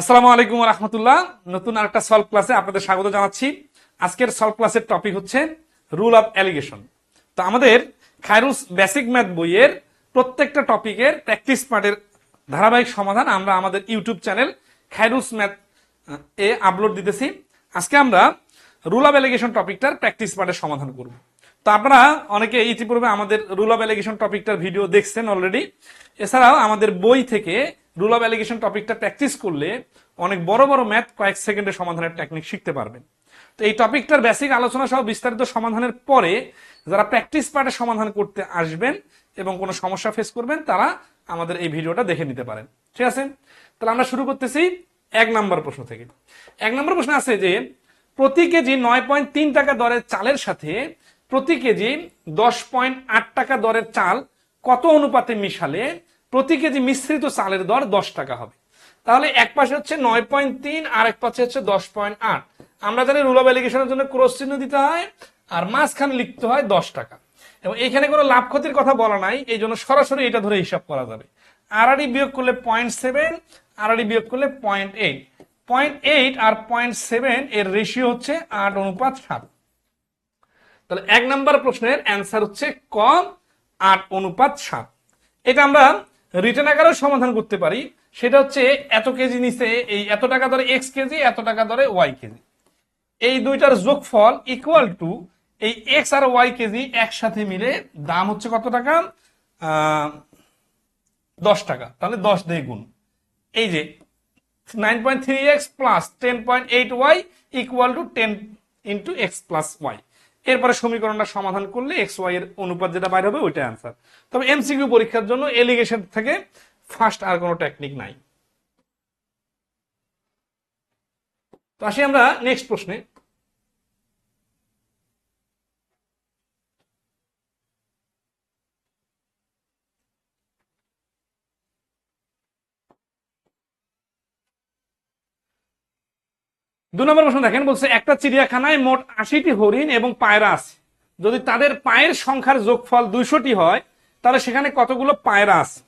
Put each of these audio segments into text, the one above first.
আসসালামু আলাইকুম রহমতুল্লাহ। নতুন আরেকটা সলভ ক্লাসে আপনাদের স্বাগত জানাচ্ছি। আজকের সলভ ক্লাসের টপিক হচ্ছে রুল অফ অ্যালিগেশন। তো আমাদের খায়রুস বেসিক ম্যাথ বইয়ের প্রত্যেকটা টপিকের প্র্যাকটিস পার্টের ধারাবাহিক সমাধান আমরা আমাদের ইউটিউব চ্যানেল খায়রুস ম্যাথ এ আপলোড দিতেছি। আজকে আমরা রুল অফ অ্যালিগেশন টপিকটার প্র্যাকটিস পার্টের সমাধান করব। তো আপনারা অনেকে ইতিপূর্বে আমাদের রুল অফ অ্যালিগেশন টপিকটার ভিডিও দেখছেন অলরেডি। এছাড়াও আমাদের বই থেকে রুল অফ অ্যালিগেশন টপিকটা প্র্যাকটিস করলে অনেক বড় বড় ম্যাথ কয়েক সেকেন্ডে সমাধানের টেকনিক শিখতে পারবেন। তো এই টপিকটার বেসিক আলোচনা সহ বিস্তারিত সমাধানের পরে যারা প্র্যাকটিস পার্টে সমাধান করতে আসবেন এবং কোনো সমস্যা ফেস করবেন, তারা আমাদের এই ভিডিওটা দেখে নিতে পারেন। ঠিক আছে? তাহলে আমরা শুরু করতেছি এক নম্বর প্রশ্ন থেকে। এক নম্বর প্রশ্ন আছে যে, প্রতি কেজি নয় পয়েন্ট তিন টাকা দরের চালের সাথে প্রতি কেজি দশ পয়েন্ট আট টাকা দরের চাল কত অনুপাতে মিশালে প্রতি কেজি মিশ্রিত চালের দর দশ টাকা হবে। তাহলে এক পাশে হচ্ছে নয় পয়েন্ট তিন, আর এক পাশে হচ্ছে দশ পয়েন্ট আট। আমরা জানি রুল অফ এলিগেশনের জন্য ক্রস চিহ্ন দিতে হয়, আর মাঝখানে লিখতে হয় দশ টাকা। এবং এখানে কোনো লাভ ক্ষতির কথা বলা নাই, এই জন্য সরাসরি এটা ধরে হিসাব করা যাবে। আড়াড়ি বিয়োগ করলে পয়েন্ট সেভেন আড়াড়ি বিয়োগ করলে পয়েন্ট এইট পয়েন্ট এইট আর পয়েন্ট সেভেন এর রেশিও হচ্ছে আট অনুপাত সাত। তাহলে এক নম্বর প্রশ্নের অ্যান্সার হচ্ছে কম আট অনুপাত সাত। এটা আমরা রিটার্ন আকারেও সমাধান করতে পারি। সেটা হচ্ছে এত কেজি নিচে এই এত টাকা ধরে এক্স কেজি, এত টাকা ধরে ওয়াই কেজি। এই দুইটার যোগফল ইকুয়াল টু এই এক্স আর ওয়াই কেজি একসাথে মিলে দাম হচ্ছে কত টাকা? দশ টাকা। তাহলে দশ দিয়ে গুণ। এই যে nine point three X plus ten point eight Y equal to ten into X plus Y এরপরে সমীকরণটা সমাধান করলে এক্স ওয়াই এর অনুপাত যেটা বাইরে হবে ওইটা অ্যান্সার তবে এমসিকিউ পরীক্ষার জন্য এলিগেশন থেকে ফার্স্ট আর কোনো টেকনিক নাই। তো আসি আমরা নেক্সট প্রশ্নে। দু নম্বর প্রশ্ন দেখেন, বলছে, একটা চিড়িয়াখানায় মোট আশিটি হরিণ এবং পায়রা আছে। যদি তাদের পায়ের সংখ্যার যোগফল দুইশোটি হয়, তাহলে সেখানে কতগুলো পায়রা আছে?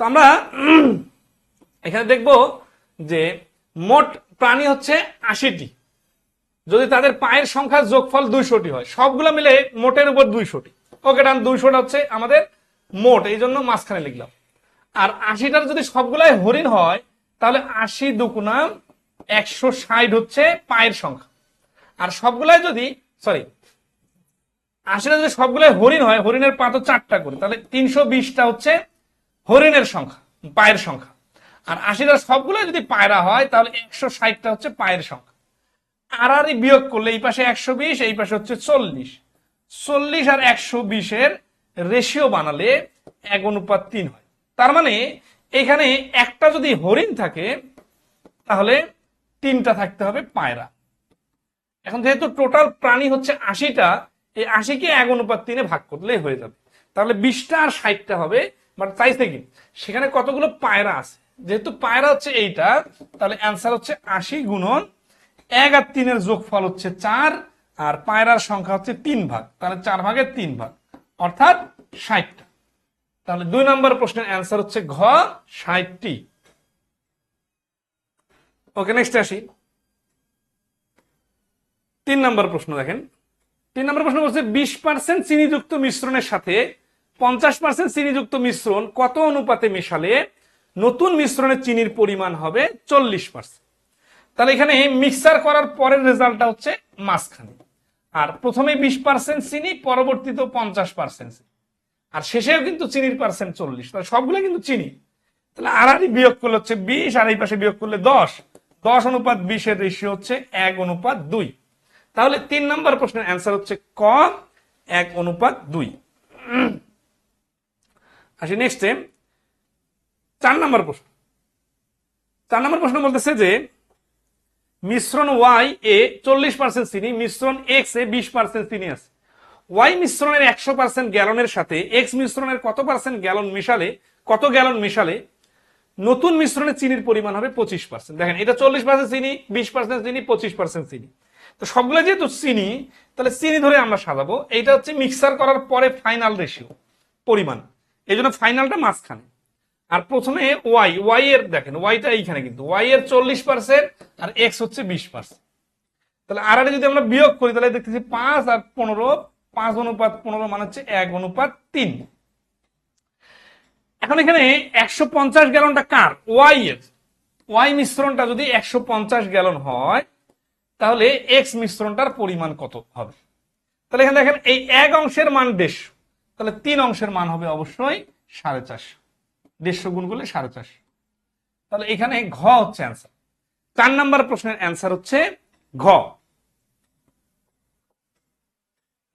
তো আমরা এখানে দেখব যে মোট প্রাণী হচ্ছে আশিটি। যদি তাদের পায়ের সংখ্যার যোগফল দুইশোটি হয়, সবগুলো মিলে মোটের উপর দুইশোটি। ওকে, ডান, দুইশোটা হচ্ছে আমাদের মোট, এই জন্য মাঝখানে লিখলাম। আর আশিটার যদি সবগুলাই হরিণ হয়, তাহলে আশি দুকুনা একশো ষাট হচ্ছে পায়ের সংখ্যা। আর সবগুলাই যদি সরি আশিটা যদি সবগুলাই হরিণ হয়, হরিণের পা তো চারটা করে, তাহলে তিনশো বিশটা হচ্ছে হরিণের সংখ্যা, পায়ের সংখ্যা। আর আশিটা সবগুলো যদি পায়রা হয়, তাহলে একশো ষাটটা হচ্ছে পায়ের সংখ্যা। আর আর বিয়োগ করলে এই পাশে একশো বিশ, এই পাশে হচ্ছে চল্লিশ। চল্লিশ আর একশো বিশের রেশিও বানালে এক অনুপাত তিন হয়। তার মানে এখানে একটা যদি হরিণ থাকে, তাহলে তিনটা থাকতে হবে পায়রা। এখন যেহেতু টোটাল প্রাণী হচ্ছে আশিটা, এই আশিকে এক অনুপাত তিনে ভাগ করলেই হয়ে যাবে। তাহলে বিশটা আর ষাটটা হবে বাট চাইছে কি সেখানে কতগুলো পায়রা আছে? যেহেতু পায়রা হচ্ছে এইটা, তাহলে অ্যান্সার হচ্ছে আশি গুণন এক আর তিনের যোগফল হচ্ছে চার, আর পায়রার সংখ্যা হচ্ছে তিন ভাগ। তাহলে চার ভাগের তিন ভাগ, অর্থাৎ ষাটটা। তাহলে দুই নম্বর প্রশ্নের অ্যান্সার হচ্ছে ঘ, ষাটটি। ওকে নেক্সট আসি। তিন নম্বর প্রশ্ন দেখেন। তিন নম্বর প্রশ্ন বলছে, বিশ পার্সেন্ট চিনিযুক্ত মিশ্রণের সাথে পঞ্চাশ পার্সেন্ট চিনিযুক্ত মিশ্রণ কত অনুপাতে মেশালে নতুন মিশ্রণের চিনির পরিমাণ হবে চল্লিশ পার্সেন্ট তাহলে এখানে মিক্সার করার পরের রেজাল্টটা হচ্ছে মাঝখানে। আর প্রথমে বিশ পার্সেন্ট চিনি পরবর্তীতে পঞ্চাশ পার্সেন্ট আর শেষেও কিন্তু চিনির পার্সেন্ট চল্লিশ। তাহলে সবগুলো কিন্তু চিনি। তাহলে আড়াআড়ি বিয়োগ করলে হচ্ছে বিশ, আর এই পাশে বিয়োগ করলে দশ। দশ অনুপাত বিশের রেশিও হচ্ছে এক অনুপাত দুই। তাহলে তিন নম্বর প্রশ্নের অ্যান্সার হচ্ছে ক, এক অনুপাত দুই। আসি নেক্সটে চার নম্বর প্রশ্ন। চার নম্বর প্রশ্ন বলতেছে যে, মিশ্রণ ওয়াই এ চল্লিশ পার্সেন্ট চিনি, মিশ্রণ এক্স এ বিশ পার্সেন্ট চিনি আছে। ওয়াই মিশ্রণের একশো পার্সেন্ট গ্যালনের সাথে এক্স মিশ্রণের কত পার্সেন্ট গ্যালন মিশালে, কত গ্যালন মিশালে নতুন মিশ্রণে চিনির পরিমাণ হবে পঁচিশ পার্সেন্ট দেখেন, এটা চল্লিশ পার্সেন্ট চিনি, বিশ পার্সেন্ট চিনি, পঁচিশ পার্সেন্ট চিনি। তো সবগুলো যেহেতু চিনি, তাহলে চিনি ধরে আমরা সাজাবো। এইটা হচ্ছে মিক্সার করার পরে ফাইনাল রেশিও পরিমাণ। এই জন্য ফাইনালটা মাঝখানে। আর প্রথমে ওয়াই ওয়াই এর দেখেন ওয়াইটা এইখানে কিন্তু। ওয়াই এর চল্লিশ পার্সেন্ট আর এক্স হচ্ছে বিশ পার্সেন্ট তাহলে আর যদি আমরা বিয়োগ করি, তাহলে দেখতেছি পাঁচ আর পনেরো, পাঁচ অনুপাত পনেরো মানে হচ্ছে এক অনুপাত তিন। এখন এখানে একশো পঞ্চাশ গ্যালনটা কার? ওয়াই এর। ওয়াই মিশ্রণটা যদি একশো পঞ্চাশ গ্যালন হয়, তাহলে এক্স মিশ্রণটার পরিমাণ কত হবে? তাহলে এখানে দেখেন, এই এক অংশের মান দেড়শো। তাহলে তিন অংশের মান হবে অবশ্যই সাড়ে চারশো। দেড়শো গুণ করলে সাড়ে চারশো। তাহলে এখানে ঘ হচ্ছে অ্যান্সার চার নাম্বার প্রশ্নের অ্যান্সার হচ্ছে ঘ।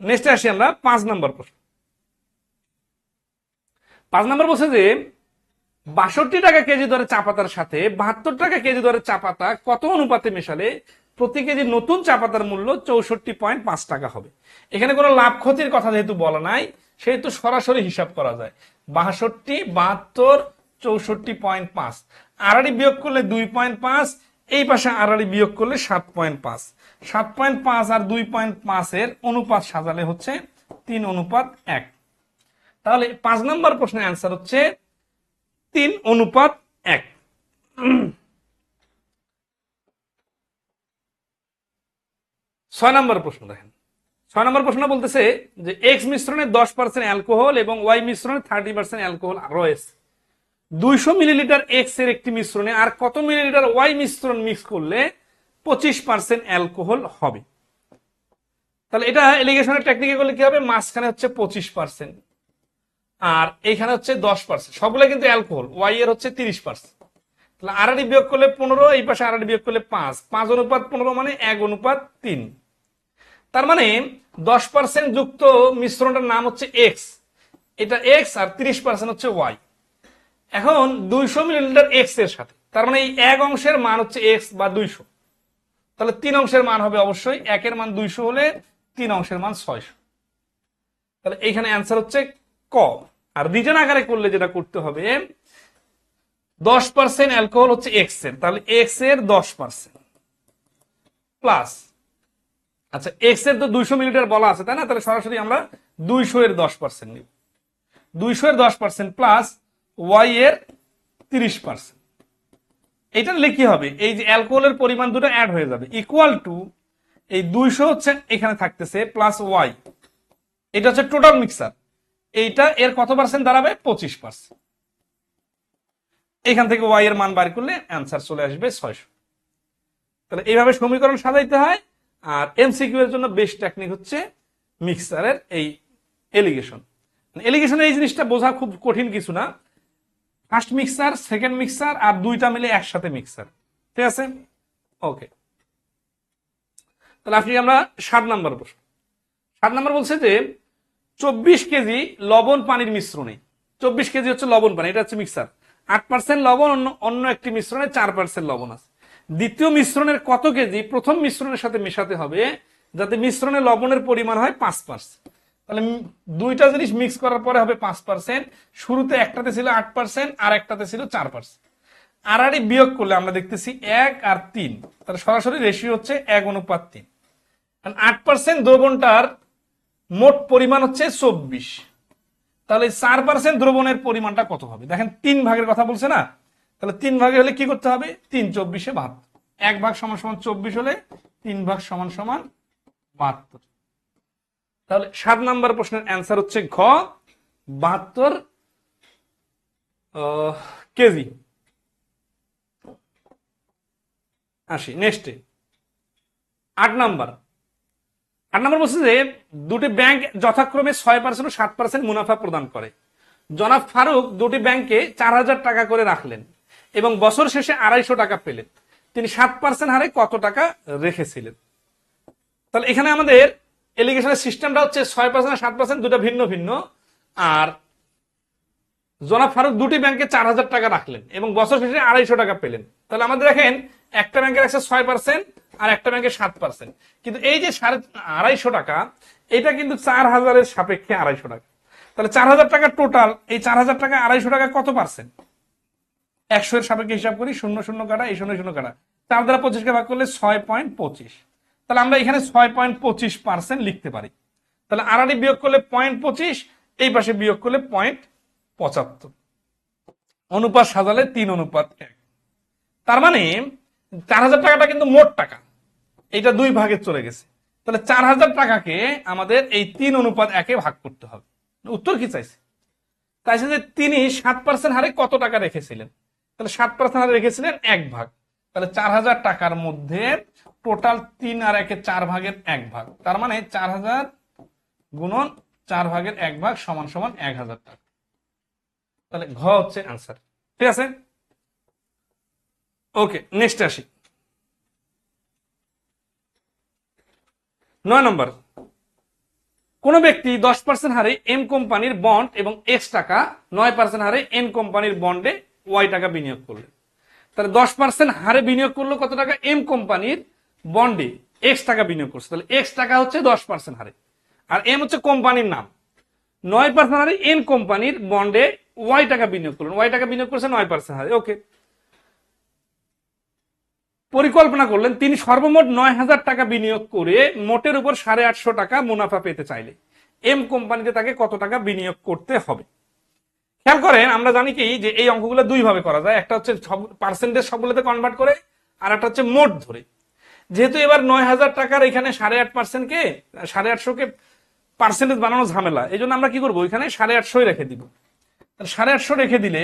নেক্সটে আসি আমরা পাঁচ নাম্বার প্রশ্ন। পাঁচ নম্বর বলছে যে, বাষট্টি টাকা কেজি দরে চা পাতার সাথে বাহাত্তর টাকা কেজি দরে চা পাতা কত অনুপাতে মেশালে প্রতি কেজি নতুন চা পাতার মূল্য চৌষট্টি পয়েন্ট পাঁচ টাকা হবে? এখানে কোনো লাভ ক্ষতির কথা যেহেতু বলা নাই, সেহেতু সরাসরি হিসাব করা যায়। বাষট্টি, বাহাত্তর, চৌষট্টি পয়েন্ট পাঁচ। আড়াড়ি বিয়োগ করলে দুই পয়েন্ট পাঁচ, এই পাশে আড়াড়ি বিয়োগ করলে সাত পয়েন্ট পাঁচ। সাত পয়েন্ট পাঁচ আর দুই পয়েন্ট পাঁচের অনুপাত সাজালে হচ্ছে তিন অনুপাত এক। তাহলে পাঁচ নম্বর প্রশ্নের অ্যান্সার হচ্ছে তিন অনুপাত এক। ছয় নম্বর প্রশ্ন দেখেন। ছয় নম্বর প্রশ্ন বলতেছে যে এক্স মিশ্রণে দশ পার্সেন্ট অ্যালকোহল এবং ওয়াই মিশ্রণে থার্টি পার্সেন্ট অ্যালকোহল রয়েছে। দুইশো মিলিলিটার এক্সের একটি মিশ্রণে আর কত মিলিলিটার ওয়াই মিশ্রণ মিক্স করলে পঁচিশ পার্সেন্ট অ্যালকোহল হবে? তাহলে এটা এলিগেশনের টেকনিকে করলে কি হবে? মাঝখানে হচ্ছে পঁচিশ পার্সেন্ট আর এইখানে হচ্ছে দশ পার্সেন্ট সবগুলো কিন্তু অ্যালকোহল। ওয়াই এর হচ্ছে তিরিশ পার্সেন্ট তাহলে আড়াড়ি বিয়োগ করলে পনেরো, এই পাশে আড়াড়ি বিয়োগ করলে পাঁচ। পাঁচ অনুপাত পনেরো মানে এক অনুপাত তিন। তার মানে দশ পার্সেন্ট যুক্ত মিশ্রণটার নাম হচ্ছে এক্স এটা এক্স আর তিরিশ পার্সেন্ট হচ্ছে ওয়াই এখন দুইশো মিলিলিটার এক্সের সাথে। তার মানে এই এক অংশের মান হচ্ছে এক্স বা দুইশো। তাহলে তিন অংশের মান হবে অবশ্যই। একের মান দুইশো হলে তিন অংশের মান ছয়শো। তাহলে এইখানে অ্যান্সার হচ্ছে ক আর রিটার্ন আকারে করলে যেটা করতে হবে, দশ পার্সেন্ট অ্যালকোহল হচ্ছে এক্সের তাহলে এক্সের দশ পার্সেন্ট প্লাস আচ্ছা এক্সের তো দুইশো মিলিটার বলা আছে, তাই না? তাহলে সরাসরি আমরা দুইশো এর দশ পার্সেন্ট নিব। দুইশো এর দশ পার্সেন্ট প্লাস ওয়াই এর তিরিশ পার্সেন্ট এটা লিখি হবে? এই যে অ্যালকোহলের পরিমাণ দুটো অ্যাড হয়ে যাবে। ইকুয়াল টু এই দুইশো হচ্ছে এখানে থাকতেছে প্লাস ওয়াই এটা হচ্ছে টোটাল মিক্সার এইটা এর কত পার্সেন্ট দাঁড়াবে? পঁচিশ পার্সেন্ট এখান থেকে ওয়াই এর মান বার করলে অ্যান্সার চলে আসবে ছয়শো। তাহলে এইভাবে সমীকরণ সাজাইতে হয়, আর এমসিকিউ এর জন্য বেস্ট টেকনিক হচ্ছে মিক্সারের এই এলিগেশন এলিগেশনের এই জিনিসটা বোঝা খুব কঠিন কিছু না। ফার্স্ট মিক্সার সেকেন্ড মিক্সার আর দুইটা মিলে একসাথে মিক্সার ঠিক আছে? ওকে তাহলে আপনি আমরা সাত নাম্বার প্রশ্ন। সাত নাম্বার বলছে যে চব্বিশ কেজি লবণ পানির মিশ্রণে। চব্বিশ কেজি হচ্ছে লবণ পানি, এটা হচ্ছে মিক্সার। আট পার্সেন্ট লবণ, অন্য অন্য একটি মিশ্রণে চার পার্সেন্ট লবণ আছে। দ্বিতীয় মিশ্রণের কত কেজি? প্রথম মিশ্রণের সাথে মেশাতে হবে, যাতে মিশ্রণে লবণের পরিমাণ হয় পাঁচ পার্সেন্ট। তাহলে দুইটা জিনিস মিক্স করার পরে হবে পাঁচ পার্সেন্ট। শুরুতে একটাতে ছিল আট পার্সেন্ট, আর একটাতে ছিল চার পার্সেন্ট। আড়াড়ি বিয়োগ করলে আমরা দেখতেছি এক আর তিন। তাহলে সরাসরি রেশিও হচ্ছে এক অনুপাত তিন। আট পার্সেন্ট দ্রবণটার মোট পরিমাণ হচ্ছে চব্বিশ। তাহলে চার পার্সেন্ট দ্রবণের পরিমাণটা কত হবে? দেখেন, তিন ভাগের কথা বলছে না? তাহলে তিন ভাগে হলে কি করতে হবে? তিন চব্বিশে বাহাত্তর। এক ভাগ সমান সমান চব্বিশ হলে তিন ভাগ সমান সমান বাহাত্তর। তাহলে সাত নাম্বার প্রশ্নের অ্যান্সার হচ্ছে ঘ, বাহাত্তর কেজি। আসি, নেক্সটে। আট নাম্বার আট নম্বর বলছে যে, দুটি ব্যাংক যথাক্রমে ছয় পার্সেন্ট ও সাত পার্সেন্ট মুনাফা প্রদান করে। জনাব ফারুক দুটি ব্যাংকে চার হাজার টাকা করে রাখলেন এবং বছর শেষে আড়াইশো টাকা পেলেন। তিনি সাত পার্সেন্ট হারে কত টাকা রেখেছিলেন? তাহলে এখানে আমাদের এলিগেশনের সিস্টেমটা হচ্ছে ছয় পার্সেন্ট সাত পার্সেন্ট দুটা ভিন্ন ভিন্ন। আর জনাব ফারুক দুটি ব্যাংকে চার হাজার টাকা রাখলেন এবং বছর শেষে আড়াইশো টাকা পেলেন। তাহলে আমাদের দেখেন, একটা ব্যাংকে রাখছে ছয় পার্সেন্ট আর একটা ব্যাংকে সাত পার্সেন্ট কিন্তু এই যে সাড়ে আড়াইশো টাকা, এটা কিন্তু চার হাজারের সাপেক্ষে আড়াইশো টাকা। তাহলে চার হাজার টাকা টোটাল এই চার হাজার টাকা আড়াইশো টাকা কত পার্সেন্ট একশো এর সাপেক্ষে হিসাব করি, শূন্য শূন্য কাটা, এই শূন্য শূন্য কাটা। চার দ্বারা পঁচিশকে ভাগ করলে ছয় পয়েন্ট পঁচিশ। তাহলে আমরা এখানে ছয় পয়েন্ট পঁচিশ পার্সেন্ট লিখতে পারি। তাহলে আড়াড়ি বিয়োগ করলে পয়েন্ট পঁচিশ, এই পাশে বিয়োগ করলে পয়েন্ট পঁচাত্তর। অনুপাত সাজালে তিন, অনুপাত এক। তার মানে চার হাজার টাকাটা কিন্তু মোট টাকা। এটা দুই ভাগে চলে গেছে। তাহলে চার হাজার টাকাকে আমাদের এই তিন, অনুপাত একে ভাগ করতে হবে। উত্তর কি চাইছে? চাইছে যে তিনি সাত পার্সেন্ট হারে কত টাকা রেখেছিলেন? তাহলে সাত পার্সেন্ট হারে রেখেছিলেন এক ভাগ। তাহলে চার হাজার টাকার মধ্যে টোটাল তিন আর একে চার ভাগের এক ভাগ। তার মানে চার হাজার গুণন চার ভাগের এক ভাগ সমান সমান এক হাজার টাকা। তাহলে ঘ হচ্ছে আনসার ঠিক আছে? ওকে নেক্সট আসি। নয় নম্বর। কোন ব্যক্তি দশ পার্সেন্ট হারে এম কোম্পানির বন্ড এবং এক্স টাকা, নয় পার্সেন্ট হারে এন কোম্পানির বন্ডে ওয়াই টাকা বিনিয়োগ করলেন তাহলে দশ পার্সেন্ট হারে বিনিয়োগ করল কত টাকা? এম কোম্পানির বন্ডে এক্স টাকা বিনিয়োগ করছে। তাহলে এক্স টাকা হচ্ছে দশ পার্সেন্ট হারে। আর এম হচ্ছে কোম্পানির নাম। নয় পার্সেন্ট হারে এন কোম্পানির বন্ডে ওয়াই টাকা বিনিয়োগ করলেন ওয়াই টাকা বিনিয়োগ করছে নয় পার্সেন্ট হারে ওকে পরিকল্পনা করলেন, তিনি সর্বমোট নয় হাজার টাকা বিনিয়োগ করে মোটের উপর সাড়ে আটশো টাকা মুনাফা পেতে চাইলে। এম কোম্পানিতে তাকে কত টাকা বিনিয়োগ করতে হবে? খেয়াল করেন, আমরা জানি কি, যে এই অঙ্কগুলো দুই ভাবে করা যায়। একটা হচ্ছে পার্সেন্টেজ সবগুলোতে কনভার্ট করে, আর একটা হচ্ছে মোট ধরে। যেহেতু এবার নয় হাজার টাকার এখানে সাড়ে আট পার্সেন্টকে সাড়ে আটশোকে পার্সেন্টেজ বানানো ঝামেলা, এই জন্য আমরা কি করব? এখানে সাড়ে আটশোই রেখে দিব। তাহলে সাড়ে আটশো রেখে দিলে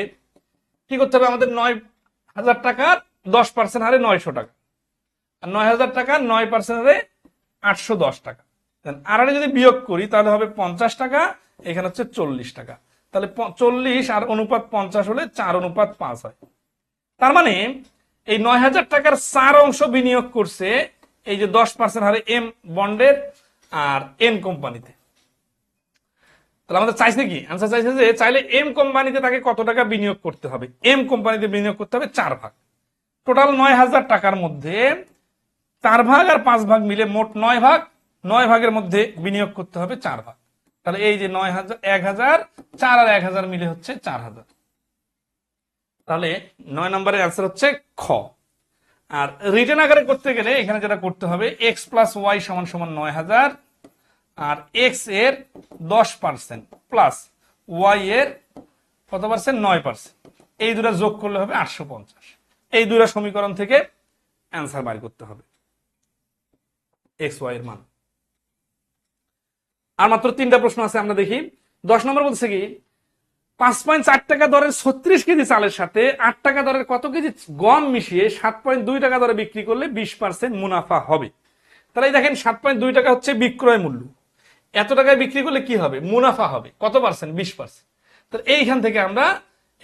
কি করতে হবে? আমাদের নয় হাজার টাকার দশ পার্সেন্ট হারে নয়শো টাকা। আর নয় হাজার টাকা নয় পার্সেন্ট হারে আটশো দশ টাকা। আরে যদি বিয়োগ করি, তাহলে হবে পঞ্চাশ টাকা, এখানে হচ্ছে চল্লিশ টাকা। তাহলে চল্লিশ আর অনুপাত পঞ্চাশ হলে চার অনুপাত পাঁচ হয়। তার মানে এই নয় হাজার টাকার চার অংশ বিনিয়োগ করছে এই যে দশ পার্সেন্ট হারে এম বন্ডের আর এন কোম্পানিতে তাহলে আমাদের চাইছে কি? আনসার চাইছে যে চাইলে এম কোম্পানিতে তাকে কত টাকা বিনিয়োগ করতে হবে? এম কোম্পানিতে বিনিয়োগ করতে হবে চার ভাগ। টোটাল নয় হাজার টাকার মধ্যে চার ভাগ আর পাঁচ ভাগ মিলে মোট নয় ভাগ। নয় ভাগের মধ্যে বিনিয়োগ করতে হবে চার ভাগ। তাহলে এই যে নয় হাজার, এক হাজার, চার আর এক হাজার মিলে হচ্ছে চার হাজার। তাহলে নয় নম্বরের অ্যান্সার হচ্ছে খ। আর রিটার্ন আকারে করতে গেলে এখানে যেটা করতে হবে এক্স প্লাস ওয়াই সমান সমান নয় হাজার আর এক্সের দশ পার্সেন্ট প্লাস ওয়াই এর কত পার্সেন্ট নয় পার্সেন্ট এই দুটা যোগ করলে হবে আটশো পঞ্চাশ। এই দুটা সমীকরণ থেকে অ্যান্সার বাইর করতে হবে। এক্স ওয়াই এর মান। আর মাত্র তিনটা প্রশ্ন আছে, আমরা দেখি। দশ নম্বর বলছে কি, পাঁচ পয়েন্ট চার টাকা দরের ছত্রিশ কেজি চালের সাথে আট টাকা দরের কত কেজি গম মিশিয়ে সাত পয়েন্ট দুই টাকা দরে বিক্রি করলে বিশ পার্সেন্ট মুনাফা হবে। তাহলে দেখেন সাত পয়েন্ট দুই টাকা হচ্ছে বিক্রয় মূল্য। এত টাকায় বিক্রি করলে কি হবে? মুনাফা হবে। কত পার্সেন্ট? বিশ পার্সেন্ট। তাহলে এইখান থেকে আমরা,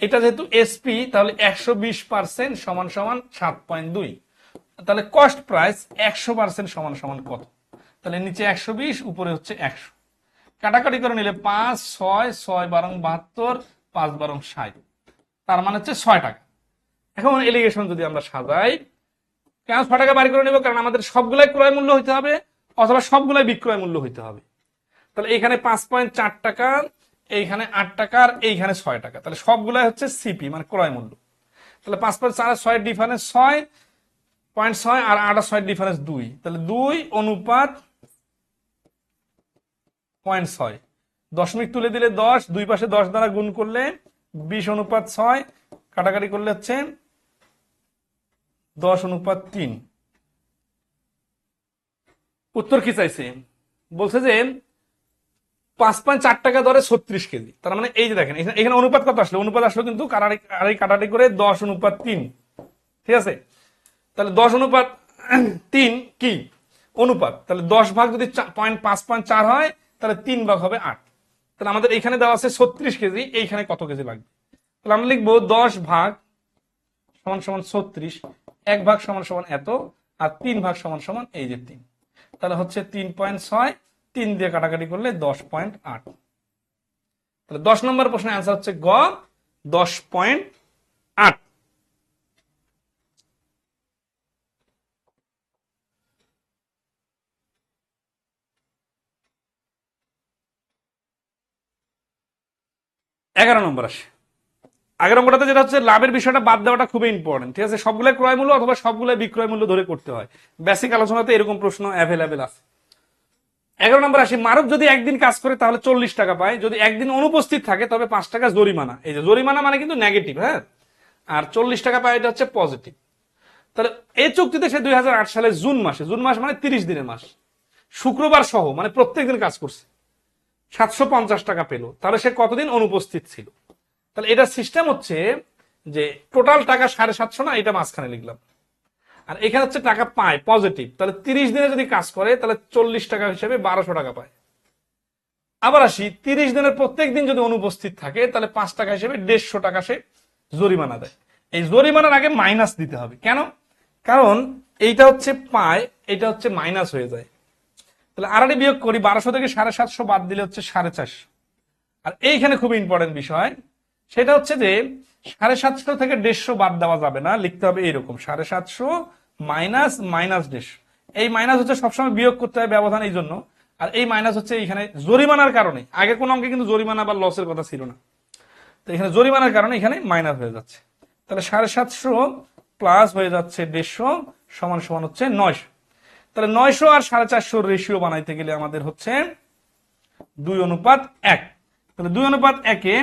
এটা যেহেতু এসপি তাহলে একশো বিশ পার্সেন্ট সমান সমান সাত পয়েন্ট দুই। তাহলে কস্ট প্রাইস একশো পার্সেন্ট সমান সমান কত? তাহলে নিচে একশো বিশ, উপরে হচ্ছে একশো। কাটাকাটি করে নিলে পাঁচ, ছয় ছয় বারং বাহাত্তর, পাঁচ বারং ষাট। তার মানে হচ্ছে ছয় টাকা। এখন এলিগেশন যদি আমরা সাজাই কেন ছয় টাকা বাড়ি করে নেব, কারণ আমাদের সবগুলাই ক্রয় মূল্য হইতে হবে, অথবা সবগুলাই বিক্রয় মূল্য হইতে হবে। তাহলে এখানে পাঁচ পয়েন্ট চার টাকা, এইখানে আট টাকা, আর এইখানে ছয় টাকা। তাহলে সবগুলাই হচ্ছে সিপি মানে ক্রয় মূল্য। তাহলে পাঁচ পয়েন্ট চার ছয়ের ডিফারেন্স ছয়, পয়েন্ট ছয় আর আট আর ডিফারেন্স দুই। তাহলে দুই অনুপাত পয়েন্ট ছয়। দশমিক তুলে দিলে দশ, দুই পাশে দশ দ্বারা গুণ করলে বিশ অনুপাত ছয়, কাটাকাটি করলে হচ্ছে দশ অনুপাত তিন। উত্তর কি চাইছে? বলছে যে পাঁচ পয়েন্ট চার টাকা দরে ছত্রিশ কেজি। তার মানে এই যে দেখেন, এখানে- অনুপাত কত আসলো? অনুপাত আসলো কিন্তু কাটাটি করে দশ অনুপাত তিন। ঠিক আছে? তাহলে দশ অনুপাত তিন কি? অনুপাত। তাহলে দশ ভাগ যদি পয়েন্ট পাঁচ পয়েন্ট চার হয়, তাহলে তিন ভাগ হবে আট। তাহলে আমাদের এখানে দেওয়া আছে ছত্রিশ কেজি, এইখানে কত কেজি লাগবে? তাহলে আমরা লিখব দশ ভাগ সমান সমান ছত্রিশ, এক ভাগ সমান সমান এত, আর তিন ভাগ সমান সমান এই যে তিন। তাহলে হচ্ছে তিন পয়েন্ট ছয় তিন দিয়ে কাটাকাটি করলে দশ পয়েন্ট আট। তাহলে দশ নম্বর প্রশ্নের অ্যান্সার হচ্ছে গ, দশ পয়েন্ট আট। এগারো নম্বর আসে। আগের অঙ্কটাতে যেটা হচ্ছে, লাভের বিষয়টা বাদ দেওয়াটা খুবই ইম্পর্টেন্ট ঠিক আছে? সবগুলাই ক্রয় মূল্য অথবা সবগুলাই বিক্রয় মূল্য ধরে করতে হয়। বেসিক আলোচনাতে এরকম প্রশ্ন অ্যাভেলেবেল আছে। এগারো নম্বর আসি, মারুফ যদি একদিন কাজ করে তাহলে চল্লিশ টাকা পায়। যদি একদিন অনুপস্থিত থাকে, তবে পাঁচ টাকা জরিমানা। এই যে জরিমানা মানে কিন্তু নেগেটিভ হ্যাঁ? আর চল্লিশ টাকা পায় এটা হচ্ছে পজিটিভ তাহলে এই চুক্তিতে সে দুই হাজার আট সালে জুন মাসে, জুন মাস মানে তিরিশ দিনের মাস, শুক্রবার সহ মানে প্রত্যেক দিন কাজ করছে। সাতশো পঞ্চাশ টাকা পেল। তাহলে সে কতদিন অনুপস্থিত ছিল? তাহলে এটার সিস্টেম হচ্ছে যে টোটাল টাকা সাড়ে সাতশো না, এটা মাঝখানে লিখলাম। আর এখানে হচ্ছে টাকা পায় পজিটিভ তাহলে তিরিশ দিনে যদি কাজ করে, তাহলে চল্লিশ টাকা হিসেবে বারোশো টাকা পায়। আবার আসি, তিরিশ দিনের প্রত্যেক দিন যদি অনুপস্থিত থাকে, তাহলে পাঁচ টাকা হিসেবে দেড়শো টাকা সে জরিমানা দেয়। এই জরিমানার আগে মাইনাস দিতে হবে। কেন? কারণ এইটা হচ্ছে পায় এটা হচ্ছে মাইনাস হয়ে যায়। তাহলে আড়াড়ি বিয়োগ করি, বারোশো থেকে সাড়ে সাতশো বাদ দিলে হচ্ছে সাড়ে চারশো। আর এইখানে খুব ইম্পর্টেন্ট বিষয়, সেটা হচ্ছে যে সাড়ে সাতশো থেকে দেড়শো বাদ দেওয়া যাবে না, লিখতে হবে এরকম। সাড়ে সাতশো মাইনাস মাইনাস দেড়শো এই মাইনাস হচ্ছে সবসময় বিয়োগ করতে হয় ব্যবধান এই জন্য। আর এই মাইনাস হচ্ছে এইখানে জরিমানার কারণে। আগে কোন অঙ্কে কিন্তু জরিমানা বা লসের কথা ছিল না। তো এখানে জরিমানার কারণে এখানে মাইনাস হয়ে যাচ্ছে। তাহলে সাড়ে সাতশো প্লাস হয়ে যাচ্ছে দেড়শো সমান সমান হচ্ছে নয়শো। তাহলে নয়শো আর সাড়ে চারশো রেশিও বানাইতে গেলে আমাদের হচ্ছে দুই অনুপাত এক। তাহলে দুই অনুপাত একে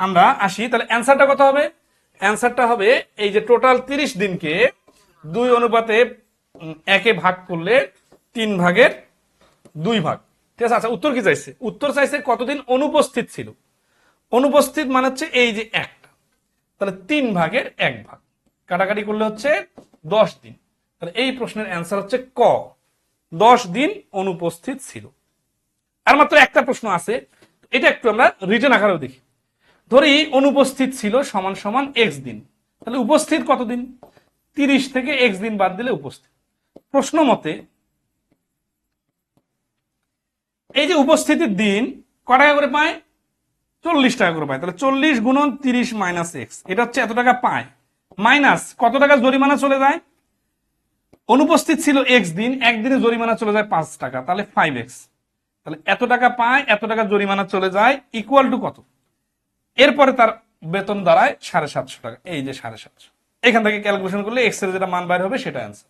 আমরা আসি। তাহলে অ্যান্সারটা কত হবে? অ্যান্সারটা হবে এই যে টোটাল তিরিশ দিনকে দুই অনুপাতে একে ভাগ করলে তিন ভাগের দুই ভাগ। ঠিক আছে আচ্ছা উত্তর কি চাইছে? উত্তর চাইছে কতদিন অনুপস্থিত ছিল? অনুপস্থিত মানে হচ্ছে এই যে একটা। তাহলে তিন ভাগের এক ভাগ। কাটাকাটি করলে হচ্ছে দশ দিন। তাহলে এই প্রশ্নের অ্যান্সার হচ্ছে ক। দশ দিন অনুপস্থিত ছিল। আর মাত্র একটা প্রশ্ন আছে। এটা একটু আমরা রিটার্ন আকারেও দেখি। ধরি অনুপস্থিত ছিল সমান সমান এক্স দিন। তাহলে উপস্থিত কতদিন? তিরিশ থেকে এক্স দিন বাদ দিলে উপস্থিত। প্রশ্ন মতে, এই যে উপস্থিতির দিন ক টাকা করে পায়? চল্লিশ টাকা করে পায়। তাহলে চল্লিশ গুণন তিরিশ মাইনাস এক্স এটা হচ্ছে এত টাকা পায়। মাইনাস কত টাকা জরিমানা চলে যায়? অনুপস্থিত ছিল এক্স দিন, একদিনে জরিমানা চলে যায় পাঁচ টাকা, তাহলে ফাইভ এক্স তাহলে এত টাকা পায়, এত টাকা জরিমানা চলে যায় ইকুয়াল টু কত? এরপরে তার বেতন দাঁড়ায় সাড়ে সাতশো টাকা, এই যে সাড়ে সাতশো। এখান থেকে ক্যালকুলেশন করলে এক্সের যেটা মান বাইর হবে সেটা অ্যান্সার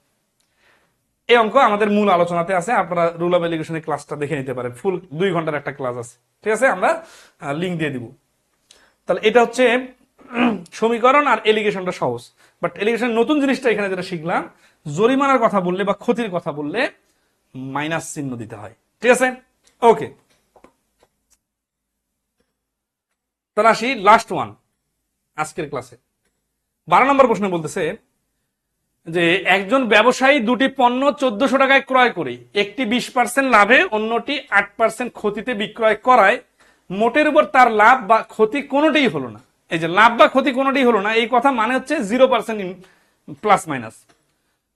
এই অঙ্ক আমাদের মূল আলোচনাতে আছে, আপনারা রুল অফ এলিগেশনের ক্লাসটা দেখে নিতে পারেন। ফুল দুই ঘণ্টার একটা ক্লাস আছে। ঠিক আছে? আমরা লিঙ্ক দিয়ে দিব। তাহলে এটা হচ্ছে সমীকরণ আর এলিগেশনটা সহজ। বাট এলিগেশন নতুন জিনিসটা এখানে যেটা শিখলাম, জরিমানার কথা বললে বা ক্ষতির কথা বললে মাইনাস চিহ্ন দিতে হয়। ঠিক আছে? ওকে তাহলে আসি লাস্ট ওয়ান আজকের ক্লাসে বারো নম্বর প্রশ্ন বলতেছে যে, একজন ব্যবসায়ী দুটি পণ্য চোদ্দশো টাকায় ক্রয় করে, একটি বিশ পার্সেন্ট লাভে, অন্যটি আট পার্সেন্ট ক্ষতিতে বিক্রয় করায়, মোটের উপর তার লাভ বা ক্ষতি কোনোটাই হলো না। এই যে, লাভ বা ক্ষতি কোনোটাই হলো না, এই কথা মানে হচ্ছে জিরো পার্সেন্ট প্লাস মাইনাস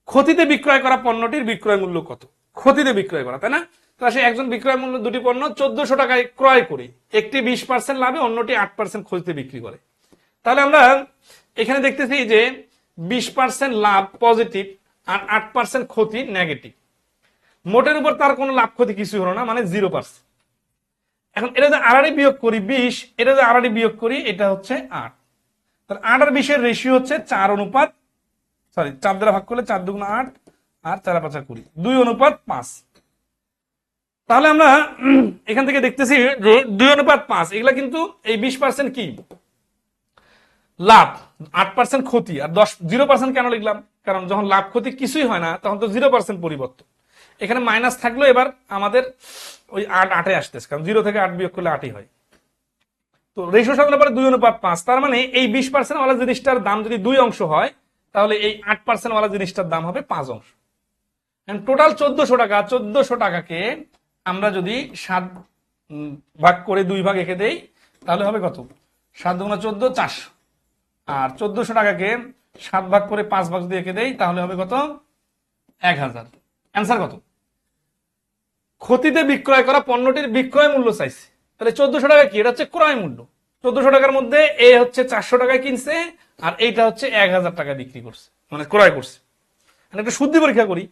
ক্ষতিতে বিক্রয় করা পণ্যটির বিক্রয় মূল্য কত? ক্ষতিতে বিক্রয় করা, তাই না? তো সে একজন বিক্রয় মূল্য দুটি পণ্য চোদ্দশো টাকায় ক্রয় করে, একটি বিশ পার্সেন্ট লাভে, অন্যটি আট পার্সেন্ট ক্ষতিতে বিক্রি করে। তাহলে আমরা এখানে দেখতেছি যে বিশ পার্সেন্ট লাভ পজিটিভ আর আট পার্সেন্ট ক্ষতি নেগেটিভ মোটের উপর তার কোনো লাভ ক্ষতি কিছু হলো না মানে জিরো পার্সেন্ট এখন এটা যে আড়াড়ি বিয়োগ করি বিশ, এটা যে আড়াড়ি বিয়োগ করি, এটা হচ্ছে আট। তাহলে আট আর বিশের রেশিও হচ্ছে চার অনুপাত সরি চার দ্বারা ভাগ করলে চার দুগুণ আট আর চার পাঁচা কুড়ি, দুই অনুপাত পাঁচ। তাহলে আমরা এখান থেকে দেখতেছি যে দুই অনুপাত পাঁচ, এগুলা কিন্তু এই বিশ পার্সেন্ট কি? লাভ, আট পার্সেন্ট ক্ষতি, আর দশ জিরো পার্সেন্ট কেন লিখলাম? কারণ যখন লাভ ক্ষতি কিছুই হয় না, তখন তো জিরো পার্সেন্ট পরিবর্তন। এখানে মাইনাস থাকল এবার আমাদের ওই আট, আটে আসতেছে, কারণ জিরো থেকে আট বিয়োগ করলে আটই হয়। তো রেশো সাজানোর পরে দুই অনুপাত পাঁচ, তার মানে এই বিশ পার্সেন্ট ওয়ালা জিনিসটার দাম যদি দুই অংশ হয়, তাহলে এই আট পার্সেন্ট ওয়ালা জিনিসটার দাম হবে পাঁচ অংশ। টোটাল চোদ্দশো টাকা, চোদ্দশো টাকাকে আমরা যদি সাত ভাগ করে দুই ভাগ এঁকে দেই, তাহলে হবে কত? সাত দুগুণা চোদ্দ, চারশো। আর চোদ্দশো টাকাকে সাত ভাগ করে পাঁচ ভাগ যদি এঁকে দেই, তাহলে হবে কত? এক হাজার। অ্যান্সার কত? ক্ষতিতে বিক্রয় করা পণ্যটির বিক্রয় মূল্য চাইছে। তাহলে চোদ্দশো টাকা কি? এটা হচ্ছে ক্রয় মূল্য। চোদ্দশো টাকার মধ্যে এ হচ্ছে চারশো টাকায় কিনছে, আর এইটা হচ্ছে এক হাজার টাকা বিক্রি করছে মানে ক্রয় করছে। মানে একটা শুদ্ধি পরীক্ষা করি।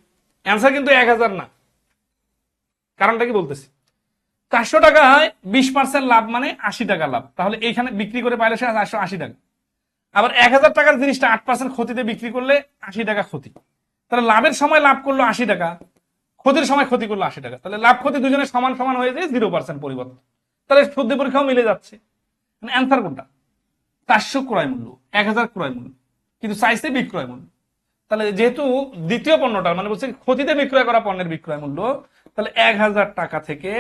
অ্যান্সার কিন্তু এক হাজার না। কারণটা কি বলতেছি? চারশো টাকায় বিশ পার্সেন্ট লাভ মানে আশি টাকা লাভ। তাহলে এইখানে বিক্রি করে পাইলে সে আশি টাকা। আবার এক হাজার টাকার জিনিসটা আট পার্সেন্ট ক্ষতিতে বিক্রি করলে আশি টাকা ক্ষতি। তাহলে লাভের সময় লাভ করল আশি টাকা, ক্ষতির সময় ক্ষতি করল আশি টাকা। তাহলে লাভ ক্ষতি দুজনের সমান সমান হয়ে যায় জিরো পার্সেন্ট পরিবর্তন। তাহলে শুদ্ধ পরীক্ষাও মিলে যাচ্ছে। মানে অ্যান্সার কোনটা? চারশো ক্রয় মূল্য, এক হাজার ক্রয় মূল্য, কিন্তু চাইছে বিক্রয় মূল্য। তাহলে যেহেতু দ্বিতীয় পণ্যটা মানে বলছে ক্ষতিতে বিক্রয় করা পণ্যের বিক্রয় মূল্য, তাহলে এক হাজার টাকা থেকে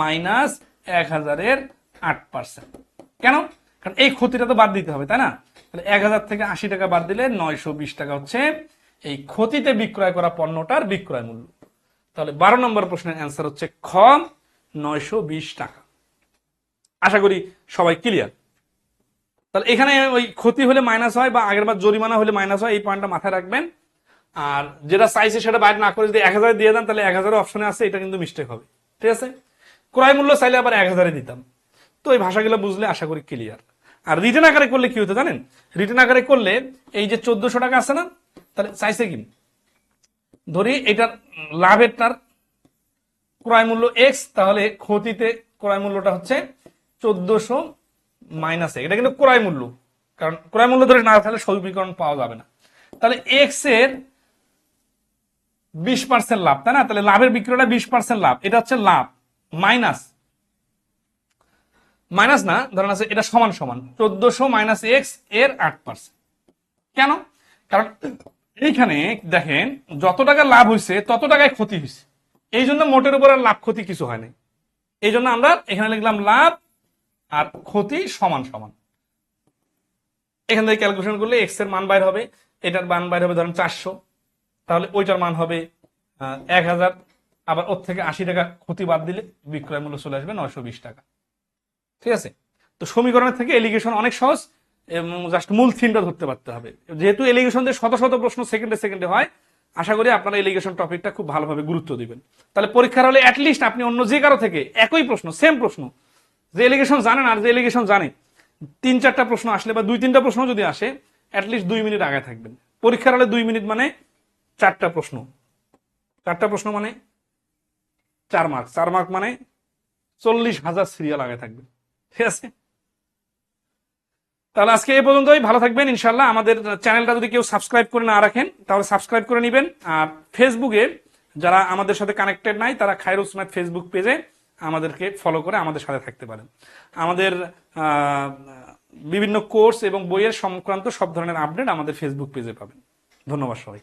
মাইনাস এক হাজারের আট পার্সেন্ট কেন? কারণ এই ক্ষতিটা তো বাদ দিতে হবে, তাই না? এক হাজার থেকে আশি টাকা বাদ দিলে নয়শো বিশ টাকা হচ্ছে এই ক্ষতিতে বিক্রয় করা পণ্যটার বিক্রয় মূল্য। তাহলে বারো নম্বর প্রশ্নের অ্যান্সার হচ্ছে খ, নয়শো বিশ টাকা। আশা করি সবাই ক্লিয়ার তাহলে এখানে ওই ক্ষতি হলে মাইনাস হয় বা আগের বার জরিমানা হলে মাইনাস হয়, এই পয়েন্টটা মাথায় রাখবেন। আর যেটা চাইছে সেটা বাইরে না করে যদি এক হাজারে দিয়ে দেন, তাহলে এক হাজারের অপশনে আছে, এটা কিন্তু মিস্টেক হবে। ঠিক আছে? ক্রয় মূল্য চাইলে আবার এক হাজারে দিতাম। তো এই ভাষাগুলো বুঝলে আশা করি ক্লিয়ার আর রিটার্ন আকারে করলে কি হতো জানেন? রিটার্ন আকারে করলে এই যে চোদ্দশো টাকা আছে না, তাহলে চাইছে কি? ধরি এটার লাভেরটার ক্রয় মূল্য এক্স তাহলে ক্ষতিতে ক্রয় মূল্যটা হচ্ছে চোদ্দশো মাইনাস এটা কিন্তু ক্রয় মূল্য। কারণ ক্রয় মূল্য ধরে না থাকলে সমীকরণ পাওয়া যাবে না। তাহলে এক্সের বিশ পার্সেন্ট লাভ, তাই না? তাহলে লাভের বিক্রয়টা বিশ পার্সেন্ট লাভ। এটা হচ্ছে লাভ মাইনাস মাইনাস না, ধরেন আছে এটা সমান সমান, চোদ্দশো মাইনাস এক্সের আট পার্সেন্ট। কেন? কারণ এইখানে দেখেন, যত টাকা লাভ হয়েছে তত টাকায় ক্ষতি হয়েছে এই জন্য মোটের উপর আর লাভ ক্ষতি কিছু হয় নাই। এই জন্য আমরা এখানে লিখলাম লাভ আর ক্ষতি সমান সমান। এখান থেকে ক্যালকুলেশন করলে এক্সের মান বাইর হবে, এটার মান বাইর হবে ধরেন চারশো। তাহলে ওইটার মান হবে এক হাজার। আবার ওর থেকে আশি টাকা ক্ষতি বাদ দিলে বিক্রয় মূল্য চলে আসবে নয়শো বিশ টাকা। ঠিক আছে? তো সমীকরণের থেকে এলিগেশন অনেক সহজ এবং জাস্ট মূল থিমটা ধরতে পারতে হবে। যেহেতু এলিগেশন দিয়ে শত শত প্রশ্ন সেকেন্ডে সেকেন্ডে হয়, আশা করি আপনারা এলিগেশন টপিকটা খুব ভালোভাবে গুরুত্ব দিবেন। তাহলে পরীক্ষার হলে অ্যাটলিস্ট আপনি অন্য যে কারও থেকে একই প্রশ্ন সেম প্রশ্ন, যে এলিগেশন জানেন আর যে এলিগেশন জানে, তিন চারটা প্রশ্ন আসলে বা দুই তিনটা প্রশ্ন যদি আসে অ্যাটলিস্ট দুই মিনিট আগে থাকবেন। পরীক্ষার হলে দুই মিনিট মানে চারটা প্রশ্ন। চারটা প্রশ্ন মানে চার মার্ক চার মার্ক মানে চল্লিশ হাজার সিরিয়াল আগে থাকবে। ঠিক আছে? তাহলে আজকে এই পর্যন্তই। ভালো থাকবেন ইনশাল্লাহ আমাদের চ্যানেলটা যদি কেউ সাবস্ক্রাইব করে না রাখেন, তাহলে সাবস্ক্রাইব করে নেবেন। আর ফেসবুকে যারা আমাদের সাথে কানেক্টেড নাই, তারা খায়রুল স্মার্ট ফেসবুক পেজে আমাদেরকে ফলো করে আমাদের সাথে থাকতে পারেন। আমাদের বিভিন্ন কোর্স এবং বইয়ের সংক্রান্ত সব ধরনের আপডেট আমাদের ফেসবুক পেজে পাবেন। ধন্যবাদ সবাই